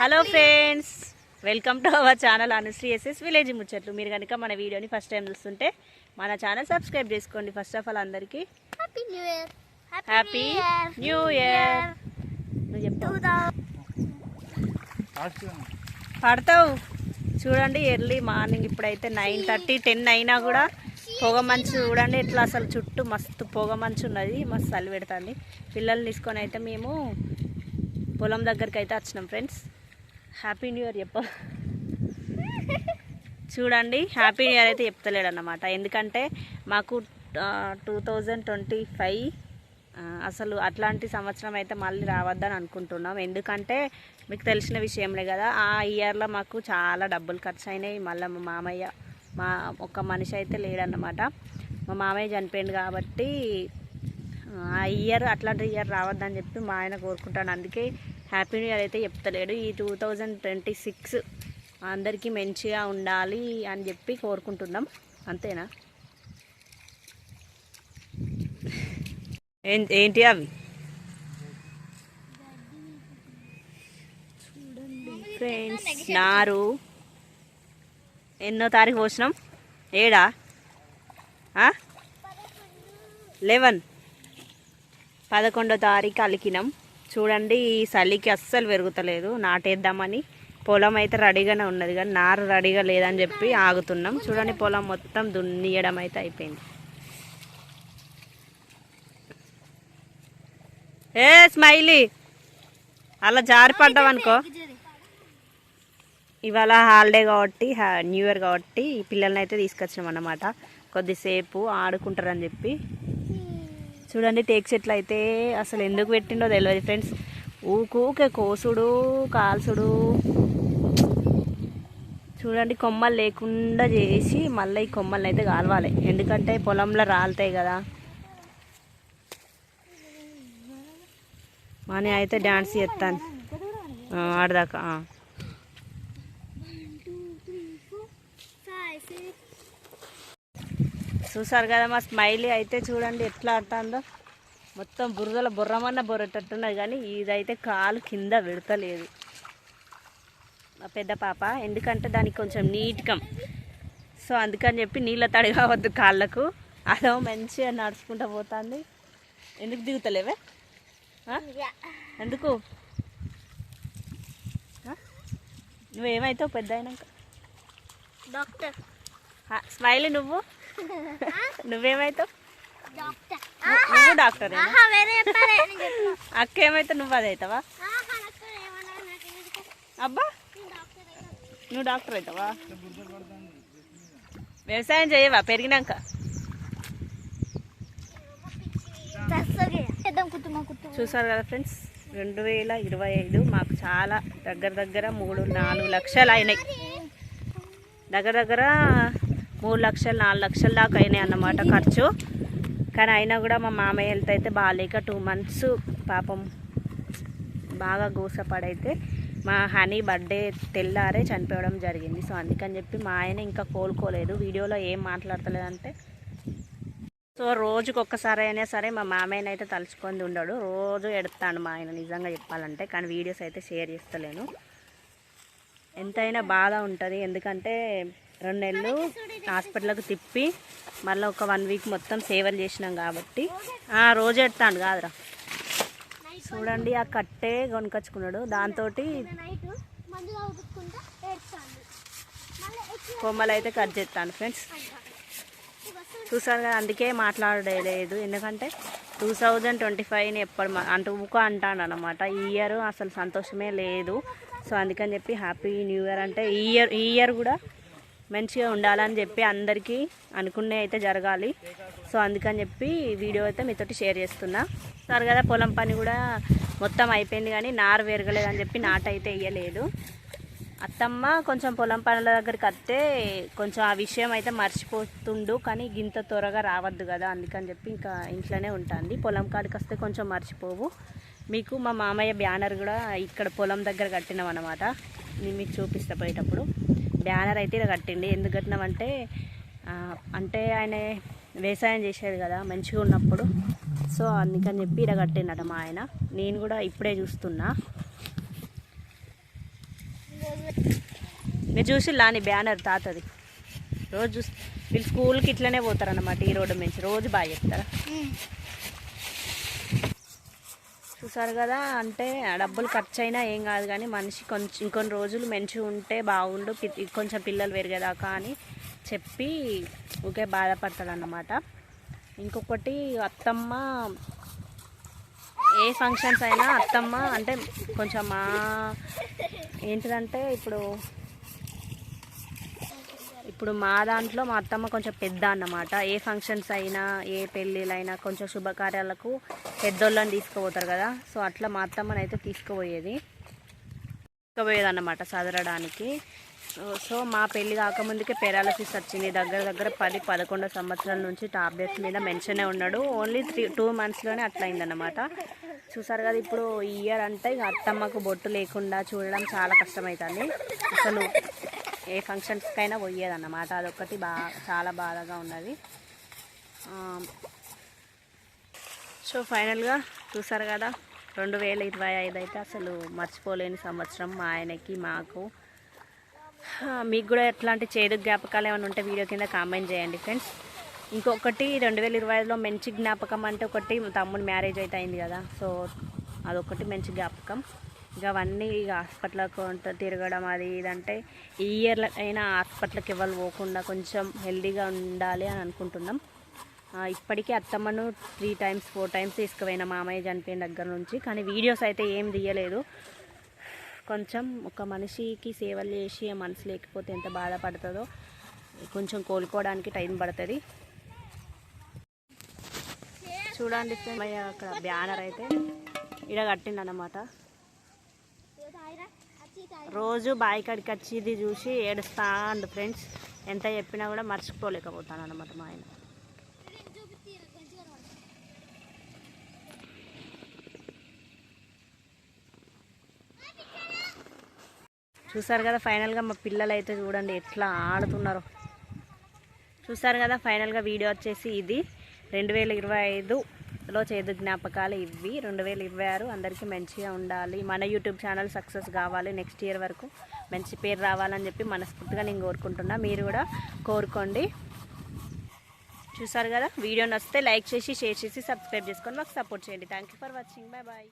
Hello friends welcome to our channel Anushri S S village ముచ్చట్లు. మీరు కనుక మన వీడియోని ఫస్ట్ టైం చూస్తుంటే మన ఛానల్ సబ్స్క్రైబ్ చేసుకోండి ఫస్ట్ ఆఫ్ ఆల్ అందరికీ. Happy new year happy new year నువ్వు పడతావు. చూడండి ఎర్లీ మార్నింగ్ ఇప్పుడైతే నైన్ థర్టీ టెన్ అయినా కూడా పొగ మంచు చూడండి ఇట్లా అసలు చుట్టూ మస్తు పొగ మంచు ఉన్నది మస్తు చలి పెడుతుంది. పిల్లల్ని తీసుకొని అయితే మేము పొలం దగ్గరికి అయితే వచ్చినాం ఫ్రెండ్స్ హ్యాపీ న్యూ ఇయర్ చెప్ప. చూడండి హ్యాపీ న్యూ ఇయర్ అయితే చెప్తలేడు అన్నమాట ఎందుకంటే మాకు టూ థౌజండ్ ట్వంటీ ఫైవ్ అసలు అట్లాంటి సంవత్సరం అయితే మళ్ళీ రావద్దని అనుకుంటున్నాం. ఎందుకంటే మీకు తెలిసిన విషయంలే కదా ఆ ఇయర్లో మాకు చాలా డబ్బులు ఖర్చు అయినాయి మళ్ళీ మా మామయ్య మా ఒక మనిషి అయితే లేడన్నమాట. మా మామయ్య చనిపోయింది కాబట్టి ఆ ఇయర్ అట్లాంటి ఇయర్ రావద్దని చెప్పి మా ఆయన కోరుకుంటాను అందుకే హ్యాపీ న్యూ ఇయర్ అయితే చెప్తలేడు. ఈ టూ థౌజండ్ ట్వంటీ సిక్స్ అందరికీ మంచిగా ఉండాలి అని చెప్పి కోరుకుంటున్నాం. అంతేనా? ఏం- ఏంటి అవి? ఫ్రెండ్స్ నారు. ఎన్నో తారీఖు పోసినాం? ఏడా? లెవెన్ పదకొండో తారీఖు అలికినాం. చూడండి ఈ చలికి అస్సలు పెరుగుతలేదు. నాటేద్దామని పొలం అయితే రెడీగానే ఉన్నది. కానీ నారు రెడీగా లేదని చెప్పి ఆగుతున్నాం. చూడండి పొలం మొత్తం దున్నియడం అయితే అయిపోయింది. ఏ స్మైలీ! అలా జారి పడ్డావనుకో ఇవాళ హాలిడే కాబట్టి హా- న్యూ ఇయర్ కాబట్టి పిల్లల్ని అయితే తీసుకొచ్చినాం అన్నమాట. కొద్దిసేపు ఆడుకుంటారని చెప్పి చూడండి టేక్ చెట్లు అయితే అసలు ఎందుకు పెట్టిండో తెలియదు ఫ్రెండ్స్. ఊకూకే కోసుడు కాల్సుడు. చూడండి కొమ్మలు లేకుండా చేసి మళ్ళీ ఈ కొమ్మల్ని అయితే కాలవాలి. ఎందుకంటే పొలంలో రాలుతాయి కదా. మనీ అయితే డ్యాన్స్ చేస్తాను. ఆడదాకా చూసారు కదా మా స్మైలీ అయితే చూడండి ఎట్లా ఆడుతుందో మొత్తం బురదలో బుర్రమన్న బొర్రటట్టున్నది కానీ ఇదైతే కాలు కింద పెడతలేదు. మా పెద్ద పాప ఎందుకంటే దానికి కొంచెం నీట్కం. సో అందుకని చెప్పి నీళ్ళ తడి కావద్దు కాళ్ళకు. అదో మంచిగా నడుచుకుంటూ పోతుంది. ఎందుకు దిగుతలేవే? ఎందుకు? నువ్వేమైతావు పెద్ద అయినాక? డాక్టర్. స్మైలీ నువ్వు? నువ్వేమైతావు? డాక్టర్. నువ్వు డాక్టర్. అక్క ఏమైతే నువ్వు అదే అవుతావా? అబ్బా. నువ్వు డాక్టర్ అవుతావా? వ్యవసాయం చేయవా పెరిగినాక? చూసారు కదా ఫ్రెండ్స్ రెండు వేల ఇరవై ఐదు మాకు చాలా దగ్గర దగ్గర మూడు నాలుగు లక్షలు అయినాయి. దగ్గర దగ్గర మూడు లక్షలు నాలుగు లక్షల దాకా అయినాయి అన్నమాట ఖర్చు. కానీ అయినా కూడా మా మామయ్య హెల్త్ అయితే బాగాలేక టూ మంత్స్ పాపం బాగా గోసపడైతే మా హనీ బర్త్డే తెల్లారే చనిపోవడం జరిగింది. సో అందుకని చెప్పి మా ఆయన ఇంకా కోలుకోలేదు. వీడియోలో ఏం మాట్లాడతలేదంటే సో రోజుకి ఒక్కసారి అయినా సరే మా మామయ్యని అయితే తలుచుకొని ఉండడు. రోజు ఎడతాను మా ఆయన నిజంగా చెప్పాలంటే. కానీ వీడియోస్ అయితే షేర్ చేస్తలేను. ఎంతైనా బాధ ఉంటుంది. ఎందుకంటే రెండు నెలలు హాస్పిటల్కి తిప్పి మళ్ళీ ఒక వన్ వీక్ మొత్తం సేవలు చేసినాం కాబట్టి. రోజు ఎడతాడు కాదురా. చూడండి ఆ కట్టే కొనుకొచ్చుకున్నాడు. దాంతో కొమ్మలు అయితే కట్ చేస్తాను ఫ్రెండ్స్. చూసారు కదా అందుకే మాట్లాడలేదు. ఎందుకంటే టూ థౌజండ్ ట్వంటీ ఫైవ్ని ఎప్పుడు అంటే ఊక అంటాను అనమాట ఈ ఇయర్ అసలు సంతోషమే లేదు. సో అందుకని చెప్పి హ్యాపీ న్యూ ఇయర్ అంటే ఈ ఇయర్ ఈ ఇయర్ కూడా మంచిగా ఉండాలని చెప్పి అందరికీ అనుకునే అయితే జరగాలి. సో అందుకని చెప్పి వీడియో అయితే మీతోటి షేర్ చేస్తున్నా. సార్ కదా పొలం పని కూడా మొత్తం అయిపోయింది కానీ నారు పెరగలేదని చెప్పి నాట అయితే వేయలేదు అత్తమ్మ కొంచెం పొలం పనుల దగ్గరికి వస్తే కొంచెం ఆ విషయం అయితే మర్చిపోతుండు కానీ గింత త్వరగా రావద్దు కదా అందుకని చెప్పి ఇంకా ఇంట్లోనే ఉంటుంది. పొలం కాడికి వస్తే కొంచెం మర్చిపోవు. మీకు మా మామయ్య బ్యానర్ కూడా ఇక్కడ పొలం దగ్గర కట్టినాం అనమాట నేను మీకు చూపిస్తా పోయేటప్పుడు. బ్యానర్ అయితే ఇలా కట్టిండి. ఎందుకు కట్టినామంటే అంటే ఆయన వ్యవసాయం చేసేది కదా మంచిగా ఉన్నప్పుడు. సో అందుకని చెప్పి ఇలా కట్టిండట మా ఆయన. నేను కూడా ఇప్పుడే చూస్తున్నా. మీరు చూసి లాని బ్యానర్ తాతది? రోజు చూసి వీళ్ళు స్కూల్కి ఇట్లనే పోతారన్నమాట ఈ రోడ్డు నుంచి. రోజు బాగా చెప్తారా? చూసారు కదా అంటే డబ్బులు ఖర్చు అయినా ఏం కాదు కానీ మనిషి కొంచెం ఇంకొన్ని రోజులు మంచిగా ఉంటే బాగుండు పి- కొంచెం పిల్లలు పెరిగేదాకా అని చెప్పి ఊకే బాధపడతాడు అన్నమాట ఇంకొకటి అత్తమ్మ ఏ ఫంక్షన్స్ అయినా అత్తమ్మ అంటే కొంచెం మా ఏంటిదంటే ఇప్పుడు ఇప్పుడు మా దాంట్లో మా అత్తమ్మ కొంచెం పెద్ద అన్నమాట. ఏ ఫంక్షన్స్ అయినా ఏ పెళ్ళిళ్ళైనా కొంచెం శుభకార్యాలకు పెద్దోళ్ళని తీసుకుపోతారు కదా. సో అట్లా మా అత్తమ్మని అయితే తీసుకుపోయేది. తీసుకుపోయేది అన్నమాట చదవడానికి. సో- మా పెళ్ళి కాకముందుకే పెరాలసిస్ వచ్చింది. దగ్గర దగ్గర పది పదకొండు సంవత్సరాల నుంచి టాబ్లెట్స్ మీద మెన్షనే ఉన్నాడు. ఓన్లీ త్రీ టూ మంత్స్లోనే అట్లా చూసారు కదా ఇప్పుడు ఇయర్ అంటే ఇక అత్తమ్మకు బొట్టు లేకుండా చూడడం చాలా కష్టమవుతుంది. అసలు ఏ ఫంక్షన్స్కైనా పోయేదన్నమాట. అదొకటి బాగా చాలా బాధగా ఉన్నది. సో ఫైనల్గా చూసారు కదా రెండు వేల ఇరవై ఐదు అయితే అసలు మర్చిపోలేని సంవత్సరం మా ఆయనకి మాకు. మీకు కూడా ఎట్లాంటి చేదు జ్ఞాపకాలు ఏమైనా ఉంటే వీడియో కింద కామెంట్ చేయండి ఫ్రెండ్స్. ఇంకొకటి రెండు వేల ఇరవై ఐదులో మంచి జ్ఞాపకం అంటే ఒకటి తమ్ముడు మ్యారేజ్ అయితే అయింది కదా సో అదొకటి మంచి జ్ఞాపకం. ఇక అవన్నీ ఇక హాస్పిటల్కి తిరగడం అది ఇదంటే ఈ ఇయర్లో అయినా హాస్పిటల్కి ఎవరు పోకుండా కొంచెం హెల్దీగా ఉండాలి అని అనుకుంటున్నాం. ఇప్పటికీ అత్తమ్మను త్రీ టైమ్స్ ఫోర్ టైమ్స్ తీసుకుపోయిన మామయ్య చనిపోయిన దగ్గర నుంచి. కానీ వీడియోస్ అయితే ఏం తీయలేదు. కొంచెం ఒక మనిషికి సేవలు చేసి ఆ మనసు లేకపోతే ఎంత బాధపడుతుందో కొంచెం కోలుకోవడానికి టైం పడుతుంది. చూడండి friends, అయ్య అక్కడ బ్యానర్ అయితే ఇడ కట్టిండనమాట రోజు బావి కాడికి వచ్చి ఇది చూసి ఏడుస్తా అండు ఫ్రెండ్స్. ఎంత చెప్పినా కూడా మర్చిపోలేకపోతాను అనమాట మా ఆయన. చూసారు కదా ఫైనల్గా మా పిల్లలు అయితే చూడండి ఎట్లా ఆడుతున్నారో. చూసారు కదా ఫైనల్గా వీడియో వచ్చేసి ఇది. రెండు వేల ఇరవై ఐదు లో చేదు జ్ఞాపకాలు ఇవి రెండు వేలు ఇవ్వారు. అందరికీ మంచిగా ఉండాలి. మన యూట్యూబ్ ఛానల్ సక్సెస్ కావాలి నెక్స్ట్ ఇయర్ వరకు. మంచి పేరు రావాలని చెప్పి మనస్ఫూర్తిగా నేను కోరుకుంటున్నా. మీరు కూడా కోరుకోండి. చూసారు కదా? వీడియో నచ్చితే లైక్ చేసి షేర్ చేసి సబ్స్క్రైబ్ చేసుకొని మాకు సపోర్ట్ చేయండి. Thank you for watching bye bye